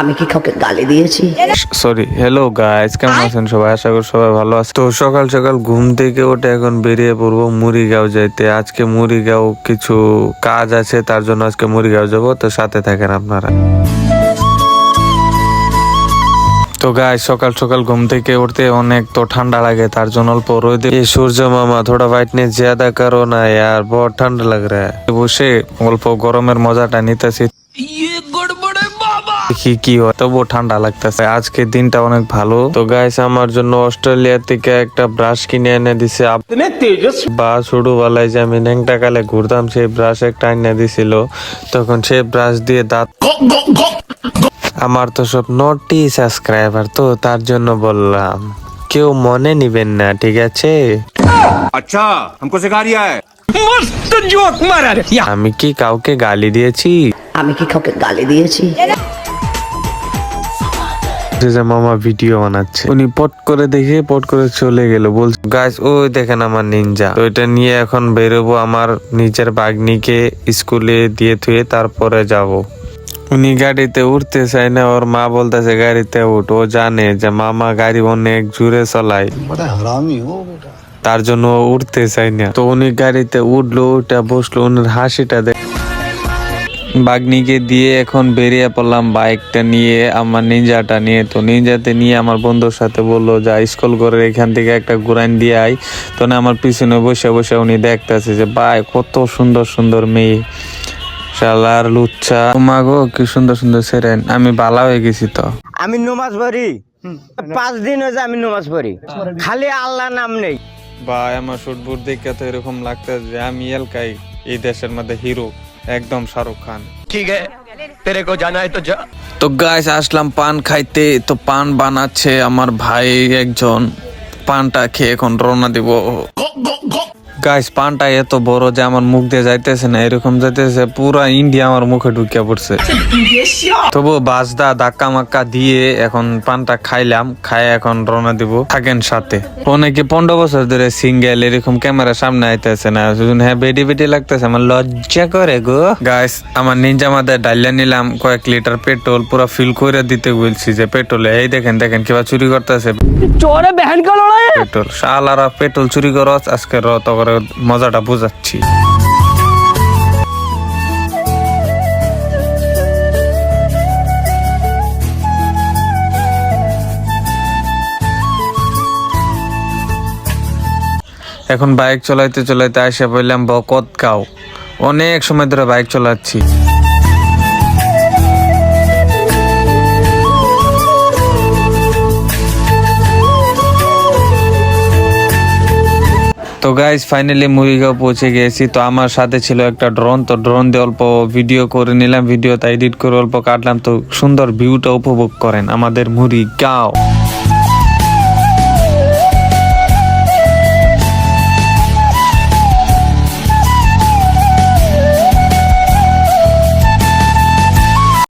আমি কি কাউকে গালি দিয়েছি? সরি হ্যালো গাইস কেমন আছেন সবাই? আশা করি সবাই ভালো আছে তো সকাল সকাল ঘুম থেকে এখন বেরিয়ে পড়ব মুড়িগাঁও যাইতে। আজকে মুড়িগাঁও কিছু কাজ আছে তার জন্য আজকে মুড়িগাঁও যাব। তো সাথে থাকেন আপনারা। তো গাই সকাল সকাল ঘুম থেকে উঠতে অনেক তো ঠান্ডা লাগে তার জন্য অল্প রোদে ये सूरज मामा थोड़ा ब्राइटनेस ज्यादा करो ना यार बहुत ठंड लग रहा है বসে অল্প গরমের মজাটা নিতেছি দেখি কি হয় তবুও ঠান্ডা লাগতেছে আজকে দিনটা অনেক ভালো তো গাইস আমার জন্য অস্ট্রেলিয়া থেকে একটা ব্রাশ কিনে এনে দিছে আব- বা ছোটবেলায় যে আমি ন্যাংটা কালে ঘুরতাম সেই ব্রাশ একটা এনে দিছিল তখন সেই ব্রাশ দিয়ে দাঁত আমার তো সব নটি সাবস্ক্রাইবার তো তার জন্য বললাম কেউ মনে নিবেন না ঠিক আছে अच्छा हमको सिखा रिया है আমি কি কাউকে গালি দিয়েছি আমি কি কাউকে গালি দিয়েছি যে মামা ভিডিও বানাচ্ছে উনি পট করে দেখে পট করে চলে গেল বলছে গাছ ওই দেখেন আমার নিনজা তো এটা নিয়ে এখন বেরোবো আমার নিজের বাগনিকে স্কুলে দিয়ে থুয়ে তারপরে যাব উনি গাড়িতে উঠতে চায় না ওর মা বলতেছে গাড়িতে উঠ। ও জানে যে মামা গাড়ি অনেক জোরে চলায়। তার জন্য ও উঠতে চাই না। তো উনি গাড়িতে উঠল উঠে বসল উনার হাসিটা দেখ বাগনিকে দিয়ে এখন বেরিয়ে পড়লাম বাইকটা নিয়ে আমার নিনজাটা নিয়ে। তো নিনজাতে নিয়ে আমার বন্ধুর সাথে বলল যা স্কুল করে এখান থেকে একটা ঘুরাইন দিয়ে আই তো না আমার পিছনে বসে বসে উনি দেখতেছে যে ভাই কত সুন্দর সুন্দর মেয়ে। শালার লুচ্চা। তোমাগো কি সুন্দর সুন্দর সেরেন। আমি বালা হয়ে গেছি তো। আমি নমাজ পড়ি। পাঁচ দিন হয়েছে আমি নমাজ পড়ি। খালি আল্লাহ নাম নেই। ভাই আমার শুটবুট দেখে তো এরকম লাগতে যে আমি এলকাই এই দেশের মধ্যে হিরো একদম শাহরুখ খান। ঠিক আছে তেরে কো জানা তো যা তো গাইস আসলাম পান খাইতে। তো পান বানাচ্ছে আমার ভাই একজন। পানটা খেয়ে এখন রওনা দিব। গাইস পানটা এত বড় যে আমার মুখ দিয়ে যাইতেছে না এরকম যাইতেছে পুরা ইন্ডিয়া আমার মুখে ঢুকিয়া পড়ছে। তবু বাসদা ধাক্কা মাক্কা দিয়ে এখন পানটা খাইলাম খাই এখন রওনা দিব থাকেন সাথে। অনেকে পনেরো বছর ধরে সিঙ্গেল এরকম ক্যামেরা সামনে আইতেছে না শুধু হ্যাঁ বেডি বেডি লাগতেছে আমার লজ্জা করে গো। গাইস আমার নিনজা মাদের ডাইলা নিলাম কয়েক লিটার পেট্রোল পুরো ফিল করে দিতে বলছি যে পেট্রোলে এই দেখেন দেখেন কিবা চুরি করতেছে। পেট্রোল শালারা পেট্রোল চুরি করো আজকে রত করে মজাটা বোঝাচ্ছি। এখন বাইক চলাইতে চলাইতে আসে বললাম বকত গাও। অনেক সময় ধরে বাইক চালাচ্ছি। তো গাইজ ফাইনালি মুড়িগাঁও পৌঁছে গেছি। তো আমার সাথে ছিল একটা ড্রোন তো ড্রোন দিয়ে অল্প ভিডিও করে নিলাম। ভিডিওটা এডিট করে অল্প কাটলাম। তো সুন্দর ভিউটা উপভোগ করেন আমাদের মুড়িগাঁও